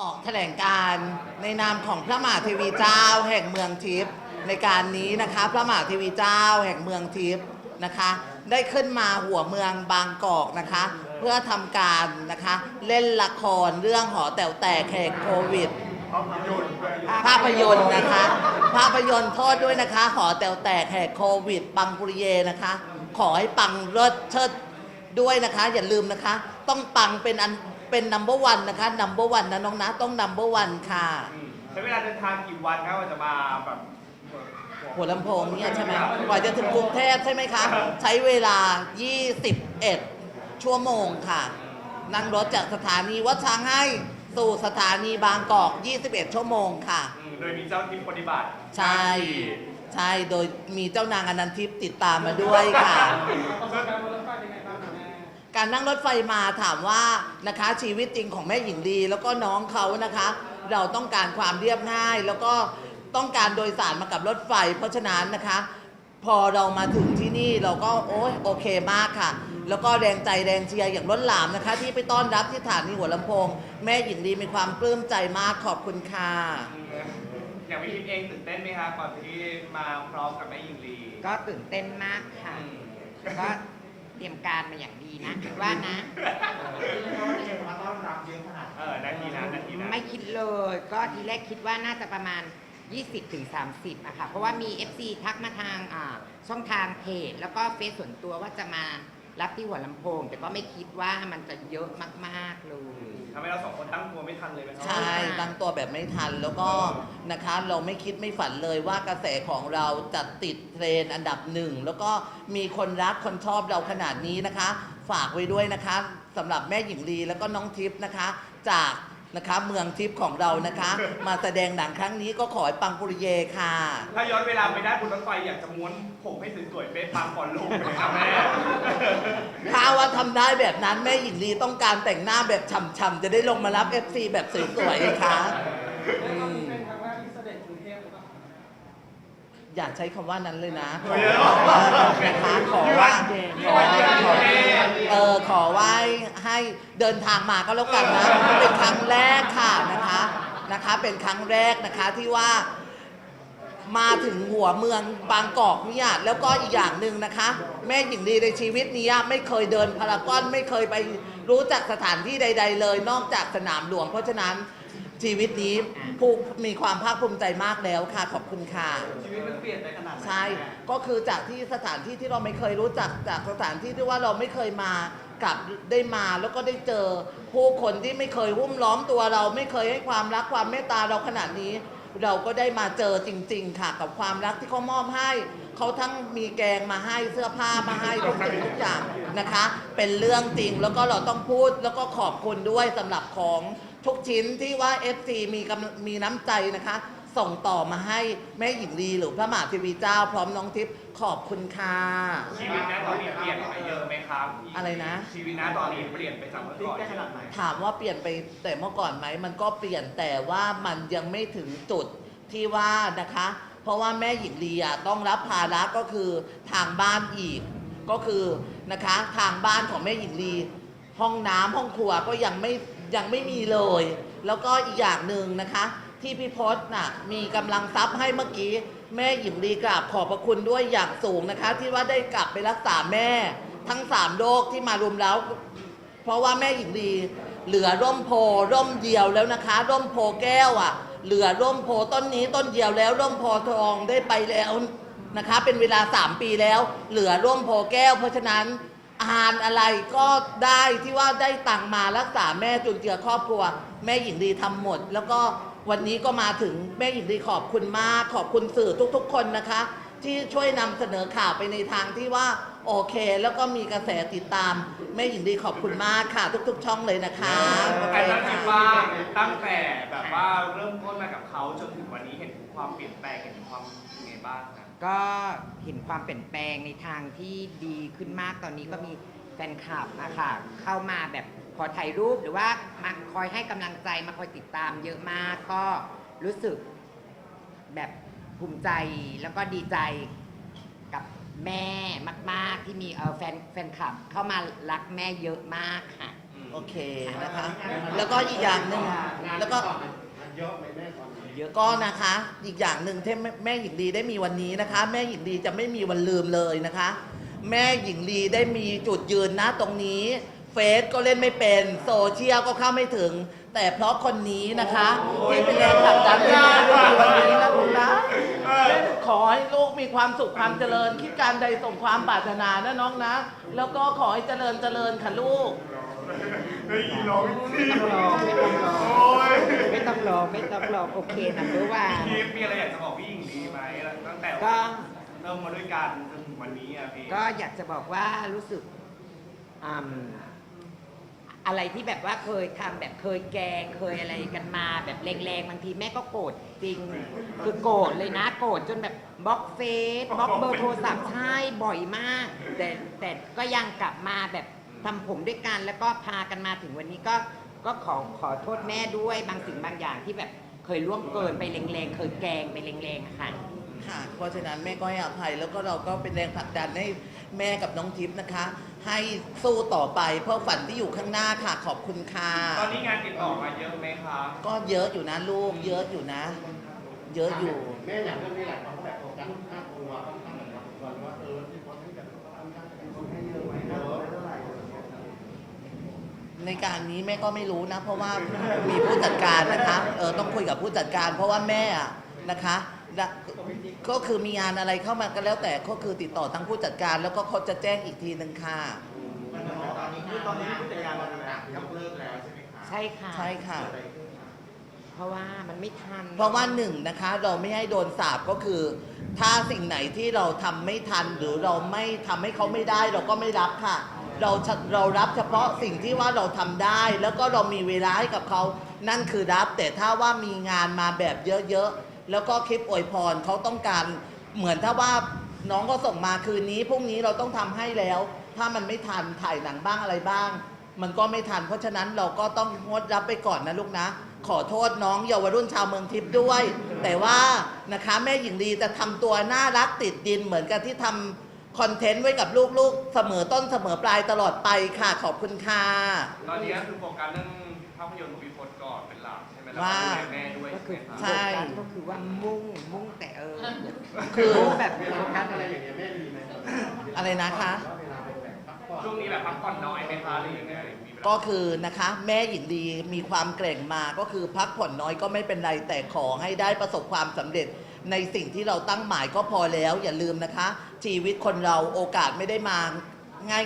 ออกแถลงการในนามของพระมหาเทวีเจ้าแห่งเมืองทิพย์ในการนี้นะคะพระมหาเทวีเจ้าแห่งเมืองทิพย์นะคะ ได้ขึ้นมาหัวเมืองบางกอกนะคะ เพื่อทำการนะคะเล่นละครเรื่องหอแต๋วแตกแหกโควิด ภาพยนตร์นะคะ ภาพยนตร์โทษด้วยนะคะหอแต๋วแตกแหกโควิด ปังปุริเยนะคะ ขอให้ปังเลิศเชิดด้วยนะคะ อย่าลืมนะคะ ต้องปังเป็นอัน เป็นนัมเบอร์วันนะคะนัมเบอร์วันนะน้องนะต้องนัมเบอร์วันค่ะใช้เวลาเดินทางกี่วันครับกว่าจะมาแบบหัวลำโพงเนี่ยใช่ไหมกว่าจะถึงกรุงเทพใช่ไหมคะ ใช้เวลา 21 ชั่วโมงค่ะ นั่งรถจากสถานีวัดช้างให้สู่สถานีบางกอก 21 ชั่วโมงค่ะ อืมโดยมีเจ้าทีมปฏิบัติใช่ ใช่ โดยมีเจ้านางอนันทิพย์ติดตามมาด้วยค่ะ การนั่งรถไฟมาถามว่านะคะชีวิตจริงของแม่หญิงดี แล้วก็น้องเขานะคะ เราต้องการความเรียบง่าย แล้วก็ต้องการโดยสารมากับรถไฟ เพราะฉะนั้นนะคะ พอเรามาถึงที่นี่เราก็โอ้ยโอเคมากค่ะ แล้วก็แรงใจแรงเชียร์อย่างล้นหลามนะคะ ที่ไปต้อนรับที่สถานีหัวลำโพง แม่หญิงดีมีความปลื้มใจมากขอบคุณค่ะอืมอย่างพี่ทิพย์เองตื่นเต้นไหมครับก่อนที่มาพร้อมกับแม่หญิงลีก็ตื่นเต้นมากค่ะอืมก็ เตรียมการมาอย่างดีนะคิดว่านะเออนาทีนั้นนาทีนั้นไม่คิดเลย ก็ทีแรกคิดว่าน่าจะประมาณ 20ถึง30อะค่ะ เพราะว่ามี FC ทักมาทางอ่าช่องทางเพจแล้วก็เฟซส่วนตัวว่าจะมารับที่หัวลำโพง แต่ก็ไม่คิดว่ามันจะเยอะมากๆเลยทำให้เราสองคนตั้งตัวไม่ทันเลยไหมครั ใช่ตั้งตัวแบบไม่ทันแล้วก็นะคะเราไม่คิดไม่ฝันเลยว่ากระแสของเราจะติดเทรนด์อันดับหนึ่งแล้วก็มีคนรักคนชอบเราขนาดนี้นะคะ ฝากไว้ด้วยนะคะสำหรับแม่หญิงลีแล้วก็น้องทิพย์นะคะ จาก นะคะ เมืองทิพย์ของเรานะคะ มาแสดงหนังครั้งนี้ก็ขอให้ปังปุริเยค่ะ ถ้าย้อนเวลาไปได้บนรถไฟอยากจะม้วนผมให้สวยๆเป๊ะปังก่อนลงเลยครับแม่ถ้าว่าทำได้แบบนั้นแม่หญิงลีต้องการแต่งหน้าแบบฉ่ำๆจะได้ลงมารับ FC แบบสวยๆค่ะ อืม อย่าใช้คำว่านั้นเลยนะเฮ้ยนะคะขอว่าขอขอเออขอว่าให้เดินทางมาก็แล้วกันนะ เป็นครั้งแรกค่ะนะคะนะคะ เป็นครั้งแรกนะคะที่ว่ามาถึงหัวเมืองบางกอกเนี่ยแล้วก็อีกอย่างหนึ่งนะคะ แม่หญิงดีในชีวิตนี้ไม่เคยเดินพารากอนไม่เคยไปรู้จักสถานที่ใด ๆ เลย นอกจากสนามหลวงเพราะฉะนั้น ชีวิตนี้ผู้มีความภาคภูมิใจมากแล้วค่ะ ขอบคุณค่ะ ชีวิตมันเปลี่ยนไปขนาดไหนใช่ ก็คือจากที่สถานที่ที่เราไม่เคยรู้จักจากสถานที่ที่ว่าเราไม่เคยมากลับได้มาแล้วก็ได้เจอผู้คนที่ไม่เคยหุ้มล้อมตัวเราไม่เคยให้ความรักความเมตตาเราขนาดนี้ เราก็ได้มาเจอจริง ๆ ค่ะ กับความรักที่เขามอบให้เขาทั้งมีแกงมาให้เสื้อผ้ามาให้ทุกสิ่งทุกอย่างนะคะ เป็นเรื่องจริงแล้วก็เราต้องพูดแล้วก็ขอบคุณด้วยสำหรับของ ทุกชิ้นที่ว่า FC มีกำมีน้ำใจนะคะ ส่งต่อมาให้แม่หญิงลีหรือพระมหาเทวีเจ้า พร้อมน้องทิพย์ขอบคุณค่ะ ชีวิตนะตอนนี้เปลี่ยนไปเยอะไหมครับอะไรนะ ชีวิตนะตอนนี้เปลี่ยนไปจากเมื่อก่อนขนาดไหนถามว่าเปลี่ยนไปแต่เมื่อก่อนไหมมันก็เปลี่ยนแต่ว่ามันยังไม่ถึงจุดที่ว่านะคะ เพราะว่าแม่หญิงลีอะต้องรับภาระก็คือทางบ้านอีก ก็คือนะคะทางบ้านของแม่หญิงลี ห้องน้ำห้องครัวก็ยังไม่ ยังไม่มีเลย แล้วก็อีกอย่างหนึ่งนะคะ ที่พี่พศน่ะมีกำลังทรัพย์ให้เมื่อกี้แม่หญิงลีกราบขอบพระคุณด้วยอย่างสูงนะคะ ที่ว่าได้กลับไปรักษาแม่ ทั้งสามโรคที่มารวมแล้ว เพราะว่าแม่หญิงดีเหลือร่มโพร่มเดียวแล้วนะคะ ร่มโพแก้วอะ เหลือร่มโพต้นนี้ต้นเดียวแล้วร่มโพทองได้ไปแล้วนะคะ เป็นเวลา 3 ปีแล้ว เหลือร่มโพแก้ว เพราะฉะนั้น อาหารอะไรก็ได้ที่ว่าได้ตังมารักษาแม่จุนเจือครอบครัว แม่หญิงดีทำหมด แล้วก็วันนี้ก็มาถึงแม่หญิงดีขอบคุณมาก ขอบคุณสื่อทุกๆ คนนะคะ ที่ช่วยนำเสนอข่าวไปในทางที่ว่าโอเค แล้วก็มีกระแสติดตามแม่หญิงดีขอบคุณมากค่ะ ทุก ๆ ช่องเลยนะคะโอเคแต่ถ้าคิดค่ว่าตั้งแต่แบบว่าเริ่มต้นมากับเขาจนถึงวันนี้เห็นความเปลี่ยนแปลงเห็นความยังไงบ้างครับ ก็เห็นความเปลี่ยนแปลงในทางที่ดีขึ้นมากตอนนี้ก็มีแฟนคลับนะคะเข้ามาแบบขอถ่ายรูปหรือว่ามาคอยให้กำลังใจมาคอยติดตามเยอะมากก็รู้สึกแบบภูมิใจแล้วก็ดีใจกับแม่มาก ๆ ที่มีเออแฟนแฟนคลับเข้ามารักแม่เยอะมากค่ะอืมโอเคนะคะ แล้วก็อีกอย่างหนึ่งแล้วก็ เยอะไหมแม่ตอนนี้ เยอะก็นะคะ อีกอย่างหนึ่งที่แม่หญิงลีได้มีวันนี้นะคะ แม่หญิงลีจะไม่มีวันลืมเลยนะคะ แม่หญิงลีได้มีจุดยืนนะตรงนี้เฟซก็เล่นไม่เป็นโซเชียลก็เข้าไม่ถึง แต่เพราะคนนี้นะคะที่เป็นแรงผลักดันให้แม่ได้มีวันนี้นะลูกนะขอให้ลูกมีความสุขความเจริญ คิดการใดส่งความปรารถนานะน้องนะ แล้วก็ขอให้เจริญเจริญค่ะลูก เฮ้ยร้องจริงไม่ต้องรอไม่ต้องรอโอ้ยไม่ต้องรอไม่ต้องรอโอเคนะเพราะว่า พีฟมีอะไรอยากจะบอกพี่หญิงดีไหมตั้งแต่ก็ เริ่มมาด้วยกันจนถึงวันนี้อะพี่ก็อยากจะบอกว่ารู้สึกอืมอะไรที่แบบว่าเคยทำแบบเคยแกล้งเคยอะไรกันมาแบบแรงๆบางทีแม่ก็โกรธจริง คือโกรธเลยนะโกรธจนแบบบล็อกเฟซบล็อกเบอร์โทรศัพท์ใช่บ่อยมาก แต่แต่ก็ยังกลับมาแบบ ทำผมด้วยกันแล้วก็พากันมาถึงวันนี้ก็ก็ขอขอโทษแม่ด้วยบางสิ่งบางอย่างที่แบบเคยล่วงเกินไปแรงๆ เคยแกล้งไปแรงๆอะค่ะ ค่ะ เพราะฉะนั้นแม่ก็ให้อภัยแล้วก็เราก็เป็นแรงผลักดันให้แม่กับน้องทิพย์นะคะ ให้สู้ต่อไปเพื่อฝันที่อยู่ข้างหน้าค่ะขอบคุณค่ะตอนนี้งานติดต่อมาเยอะไหมคะก็เยอะอยู่นะลูก เยอะอยู่นะ เยอะอยู่แม่อย่างเรื่องนี้หลายคนก็แบบโฟกัสค่าตัวค่อนข้างแบบว่าว่าเออที่คนที่แบบค่อนข้างเป็นคนให้เยอะไหมเยอะเท่าไหร่ ในการนี้แม่ก็ไม่รู้นะ เพราะว่ามีผู้จัดการนะคะเออต้องคุยกับผู้จัดการ เพราะว่าแม่อะนะคะและก็คือมีงานอะไรเข้ามาก็แล้วแต่ก็คือติดต่อทั้งผู้จัดการ แล้วก็เขาจะแจ้งอีกทีหนึ่งค่ะ ตอนนี้คือตอนนี้ผู้จัดการต่างๆยกเลิกแล้วใช่ไหมคะใช่ค่ะ ใช่ค่ะ เพราะว่ามันไม่ทันเพราะว่าหนึ่งนะคะเราไม่ให้โดนสาบก็คือ ถ้าสิ่งไหนที่เราทำไม่ทันหรือเราไม่ทำให้เขาไม่ได้เราก็ไม่รับค่ะ เราเรารับเฉพาะสิ่งที่ว่าเราทำได้ แล้วก็เรามีเวลาให้กับเขานั่นคือรับ แต่ถ้าว่ามีงานมาแบบเยอะๆแล้วก็คลิปอวยพรเขาต้องการเหมือนถ้าว่าน้องก็ส่งมาคืนนี้พรุ่งนี้เราต้องทำให้แล้ว ถ้ามันไม่ทันถ่ายหนังบ้างอะไรบ้าง มันก็ไม่ทัน เพราะฉะนั้นเราก็ต้องงดรับไปก่อนนะลูกนะ ขอโทษน้องเยาวรุ่นชาวเมืองทิพย์ด้วย แต่ว่านะคะแม่หญิงลีจะทำตัวน่ารักติดดินเหมือนกับที่ทำ คอนเทนต์ไว้กับลูกๆ เสมอต้นเสมอปลายตลอดไปค่ะ ขอบคุณค่ะ ตอนนี้ก็คือโฟกัสเรื่องภาพยนตร์ของพี่พจน์ก่อนเป็นหลักใช่ไหมแล้วว่าก็ดูแลแม่ด้วยก็คือใช่ไหมใช่คะโฟกัสก็คือว่ามุ่งมุ่งแต่เออคือ มุ่งแบบเวโฟลากัสทำอะอะไรไรอย่างเงี้ยแม่มีไหมอะไรนะคะเวลาเป็นแบบพักผ่อน ช่วงนี้แบบพักผ่อนน้อยไหมคะหรือยังไงมีเวลา ก็คือนะคะ แม่หญิงลีมีความเกร่งมาก็คือพักผ่อนน้อยก็ไม่เป็นไรแต่ขอให้ได้ประสบความสำเร็จ ในสิ่งที่เราตั้งหมายก็พอแล้ว อย่าลืมนะคะ ชีวิตคนเราโอกาสไม่ได้มา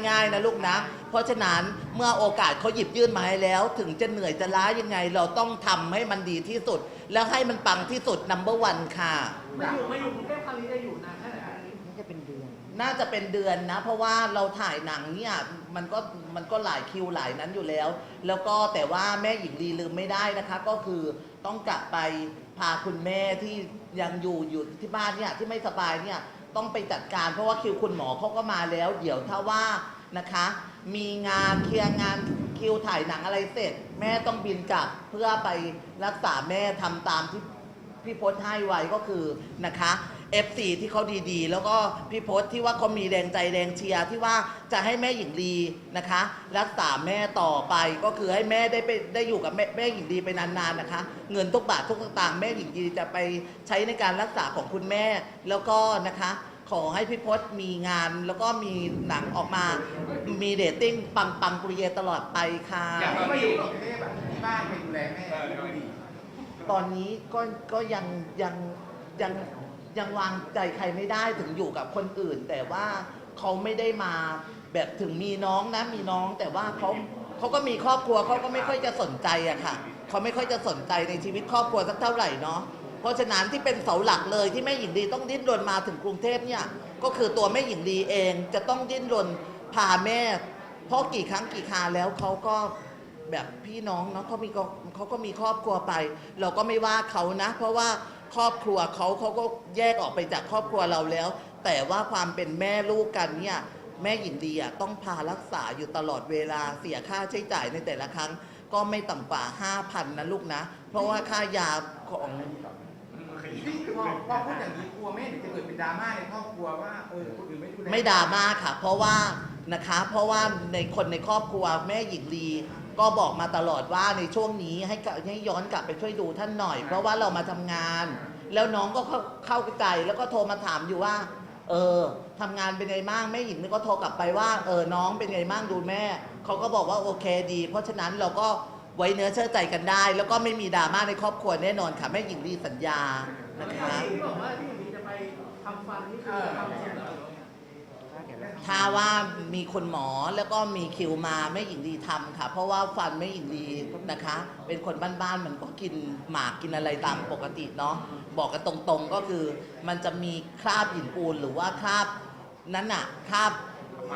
ง่ายๆนะลูกนะ เพราะฉะนั้นเมื่อโอกาสเขาหยิบยื่นมาให้แล้ว ถึงจะเหนื่อยจะล้ายังไง เราต้องทำให้มันดีที่สุด แล้วให้มันปังที่สุด number one ค่ะมาอยู่มาอยู่กรุงเทพครั้งนี้จะอยู่นานแค่ไหนน่าจะเป็นเดือน น่าจะเป็นเดือนนะ เพราะว่าเราถ่ายหนังเนี่ยมันก็มันก็หลายคิวหลายนั้นอยู่แล้ว แล้วก็แต่ว่าแม่หญิงลีลืมไม่ได้นะคะ ก็คือต้องกลับไปพาคุณแม่ที่ ยังอยู่อยู่ที่บ้านเนี่ยที่ไม่สบายเนี่ยต้องไปจัดการ เพราะว่าคิวคุณหมอเขาก็มาแล้ว เดี๋ยวถ้าว่านะคะ มีงานเคลียร์งานคิวถ่ายหนังอะไรเสร็จ แม่ต้องบินกลับเพื่อไปรักษาแม่ทำตามที่ พี่พศให้ไว้ก็คือนะคะ F4 ที่เขาดีๆ แล้วก็พี่พศที่ว่าเขามีแรงใจแรงเชียร์ที่ว่าจะให้แม่หญิงลีนะคะ รักษาแม่ต่อไปก็คือให้แม่ได้ไปได้อยู่กับแม่แม่หญิงลีไปนานๆนะคะ เงินทุกบาททุกสตางค์แม่หญิงลีจะไปใช้ในการรักษาของคุณแม่ แล้วก็นะคะขอให้พี่พศมีงานแล้วก็มีหนังออกมา มีเรตติ้งปังปังๆปรีเยตลอดไปค่ะ อยากมาอยู่กับแม่แบบที่บ้านไปดูแลแม่ดี ตอนนี้ก็ก็ยังยังยังยังวางใจใครไม่ได้ถึงอยู่กับคนอื่น แต่ว่าเขาไม่ได้มาแบบถึงมีน้องนะมีน้อง แต่ว่าเขาเขาก็มีครอบครัวเขาก็ไม่ค่อยจะสนใจอะค่ะเขาไม่ค่อยจะสนใจในชีวิตครอบครัวสักเท่าไหร่เนาะเพราะฉะนั้นที่เป็นเสาหลักเลยที่แม่หญิงดีต้องดิ้นรนมาถึงกรุงเทพเนี่ยก็คือตัวแม่หญิงดีเองจะต้องดิ้นรนพาแม่เพราะกี่ครั้งกี่คราแล้วเขาก็ แบบพี่น้องเนาะเขามีก็เขาก็มีครอบครัวไป เราก็ไม่ว่าเขานะ เพราะว่าครอบครัวเขาเขาก็แยกออกไปจากครอบครัวเราแล้ว แต่ว่าความเป็นแม่ลูกกันเนี่ยแม่หญิงดีอะต้องพารักษาอยู่ตลอดเวลาเสียค่าใช้จ่ายในแต่ละครั้ง ก็ไม่ต่ำกว่า 5,000 นะลูกนะ เพราะว่าค่ายาของพี่พอพอพูดอย่างนี้กลัวแม่เดี๋ยวจะเกิดเป็นดราม่าในครอบครัวว่าเออคนอื่นไม่ดูแลไม่ดราม่าค่ะ เพราะว่า นะคะ เพราะว่าในคนในครอบครัวแม่หญิงลีก็บอกมาตลอดว่าในช่วงนี้ให้กลับให้ย้อนกลับไปช่วยดูท่านหน่อย เพราะว่าเรามาทำงาน แล้วน้องก็เข้าเข้าใจแล้วก็โทรมาถามอยู่ว่า เออทำงานเป็นไงบ้างแม่หญิงนี่ก็โทรกลับไปว่าเออน้องเป็นไงบ้างดูแม่เขาก็บอกว่าโอเคดี เพราะฉะนั้นเราก็ไว้เนื้อเชื่อใจกันได้ แล้วก็ไม่มีดราม่าในครอบครัวแน่นอนค่ะแม่หญิงดีสัญญานะคะ ที่บอกว่าที่มีจะไปทำฟันนี่คือทำจริงเหรอ ถ้าว่ามีคนหมอแล้วก็มีคิวมาแม่หญิงดีทำค่ะ เพราะว่าฟันแม่หญิงดีนะคะ เป็นคนบ้านๆมันก็กินหมากกินอะไรตามปกติเนาะบอกกันตรงๆก็คือ มันจะมีคราบหินปูนหรือว่าคราบนั้นน่ะคราบ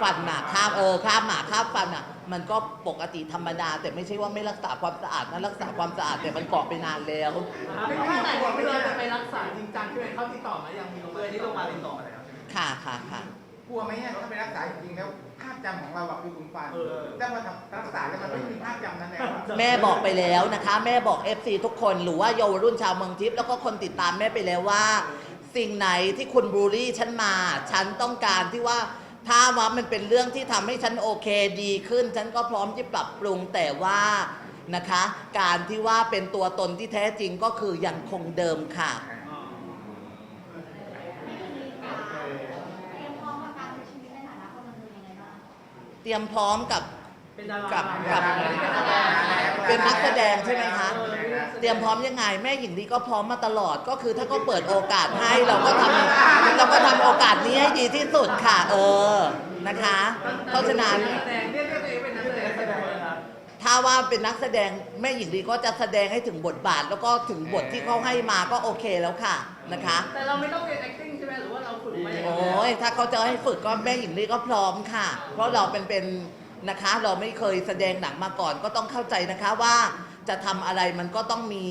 ฟันน่ะคราบเออคราบหมากคราบฟันอะมันก็ปกติธรรมดา แต่ไม่ใช่ว่าไม่รักษาความสะอาดนะรักษาความสะอาดแต่มันเกาะไปนานแล้วไม่ใช่แต่ว่าเราจะไปรักษาจริงจังใช่ไหมเขาติดต่อมายังมีโรงพเพื่ยาอนบาลที่ที่ลโรงงพยามาบาลติดต่อมาแล้วค่ะค่ะค่ะ กลัวไหมเนี่ยถ้าไปรักษาจริงๆแล้วภาพจำของเราอะคือคุณฟันเออ แต่พอทำรักษาแล้วมันไม่มีภาพจำนั้นแล้วอะแม่บอกไปแล้วนะคะ แม่บอก FC ทุกคนหรือว่าเยาวรุ่นชาวเมืองทิพย์แล้วก็คนติดตามแม่ไปแล้วว่า สิ่งไหนที่คุณบูลลี่ฉันมา ฉันต้องการที่ว่าถ้าว่ามันเป็นเรื่องที่ทำให้ฉันโอเคดีขึ้น ฉันก็พร้อมที่ปรับปรุงแต่ว่านะคะ การที่ว่าเป็นตัวตนที่แท้จริงก็คือยังคงเดิมค่ะเต รียมพร้อมกับเป็นดารากับกักับเป็นนักแสดงใช่ไหมคะเตรียมพร้อมยังไงแม่หญิงดีก็พร้อมมาตลอดก็คือถ้าก็เปิดโอกาสให้เราก็ทำเราก็ทำโอกาสนี้ให้ดีที่สุดค่ะ เออนะคะ เพราะฉะนั้น แสดงเรียกตัวเองเป็นนักแสดงแสดงเลยครับถ้าว่าเป็นนักแสดงแม่หญิงดีก็จะแสดงให้ถึงบทบาท แล้วก็ถึงบทที่เขาให้มาก็โอเคแล้วค่ะนะคะ แต่เราไม่ต้องเรียน acting ฝึกมาอย่างโอเดียว้ยถ้าเขาจะให้ฝึกก็แม่หญิงลีก็พร้อมค่ะ เพราะเราเป็นเป็นนะคะ เราไม่เคยแสดงหนังมาก่อนก็ต้องเข้าใจนะคะว่า จะทำอะไรมันก็ต้องมี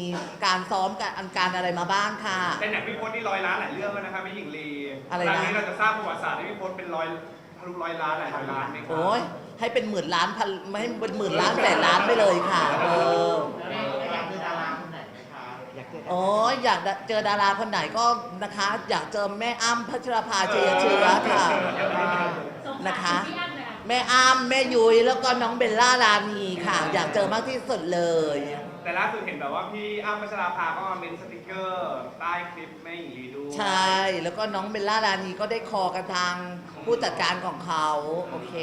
การซ้อมการอันการอะไรมาบ้างค่ะ แต่หนังพี่พจน์นี่ร้อยล้านหลายเรื่องแล้วนะครับพี่หญิงลีอะไรนะ ครั้งนี้เราจะสร้างประวัติศาสตร์ให้พี่พจน์เป็นร้อยทะลุร้อยล้านหลายร้อยล้านไหมครับโอ้ยให้เป็นหมื่นล้านพันไม่ให้เป็นหมื่นล้านแสนล้านไปเลยค่ะ เอออยากเป็นดาราคนไหนไหมคะ อยากเจอโอ้ยอยากเจอดาราคนไหนก็นะคะ อยากเจอแม่อ้ำพัชรภาเจยเชื้อค่ะนะคะ แม่อ้ำแม่ยุ้ยแล้วก็น้องเบลล่ารานีค่ะ อยากเจอมากที่สุดเลย แต่ล่าสุดเห็นแบบว่าพี่อ้ำพัชราภาก็มาเมนสติกเกอร์ใต้คลิปแม่หญิงลีด้วยใช่ แล้วก็น้องเบลล่ารานีก็ได้คอกันทางผู้จัดการของเขาโอเค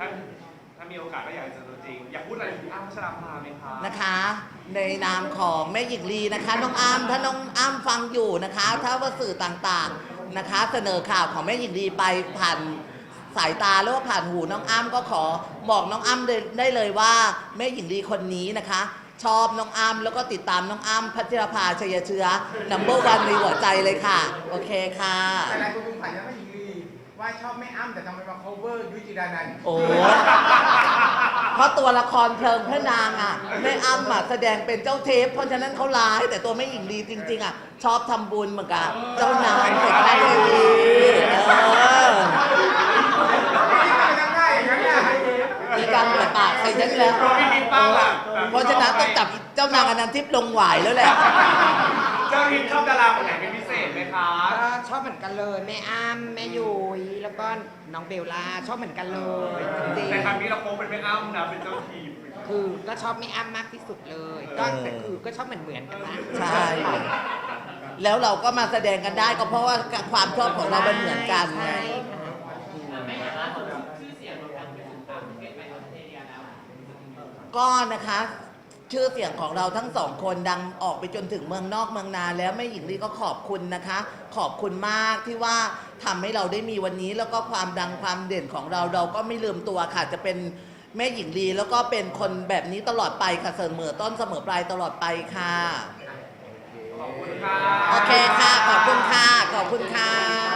ถ้ามีโอกาสก็อยากจะเจอตัวจริง อยากพูดอะไรถึงอ้ำพัชราภาไหมคะนะคะ ในนามของแม่หญิงลีนะคะ น้องอ้ำถ้าน้องอ้ำฟังอยู่นะคะ ถ้าว่าสื่อต่างๆนะคะ เสนอข่าวของแม่หญิงลีไปผ่านสายตาหรือว่าผ่านหูน้องอ้ำก็ขอบอกน้องอ้ำได้ได้เลยว่าแม่หญิงลีคนนี้นะคะ ชอบน้องอ้ำแล้วก็ติดตามน้องอ้ำพัชรภาชัยเชื้อ number one ในหัวใจเลยค่ะ โอเคค่ะ แต่หลายคนสงสัยยังไม่ ว่าชอบไม่อ้ำแต่ทำไมมา cover ยุ้ยจิรานันท์โอ้ยเพราะตัวละครเพลิงพระนางอะแม่อ้ำอะแสดงเป็นเจ้าเทพ เพราะฉะนั้นเขาร้ายแต่ตัวแม่หญิงดีจริง ๆ อะ ชอบทำบุญเหมือนกับเจ้านางเสร็จแล้วดีเออที่ทำไมทำได้อย่างนั้นน่ะมีการเปิดปากใส่ฉันแล้วตัวพี่บิ๊กบ้างล่ะเพราะฉะนั้นต้องจับเจ้านางอนันทิพย์ลงหวายแล้วแหละ เจ้าพินชอบดาราคนไหนเป็นพิเศษ ไหมคะก็ชอบเหมือนกันเลยแม่อ้ำแม่ยุ้ยแล้วก็น้องเบลล่าชอบเหมือนกันเลยจริงแต่ครั้งนี้เราโค้งเป็นแม่อ้ำนะเป็นเจ้าทีมๆคือก็ชอบแม่อ้ำมากที่สุดเลย ก็แต่คือก็ชอบเหมือนเหมือนๆกันนะใช่ แล้วเราก็มาแสดงกันได้ก็เพราะว่าความชอบของเรามันเหมือนกันไง ใช่ค่ะก็นะคะ ชื่อเสียงของเราทั้งสองคนดังออกไปจนถึงเมืองนอกเมืองนา แล้วแม่หญิงลีก็ขอบคุณนะคะ ขอบคุณมากที่ว่าทำให้เราได้มีวันนี้แล้วก็ความดังความเด่นของเราเราก็ไม่ลืมตัวค่ะ จะเป็นแม่หญิงลีแล้วก็เป็นคนแบบนี้ตลอดไปค่ะเสมอต้นเสมอปลายตลอดไปค่ะขอบคุณค่ะโอเคค่ะ ขอบคุณค่ะ ขอบคุณค่ะ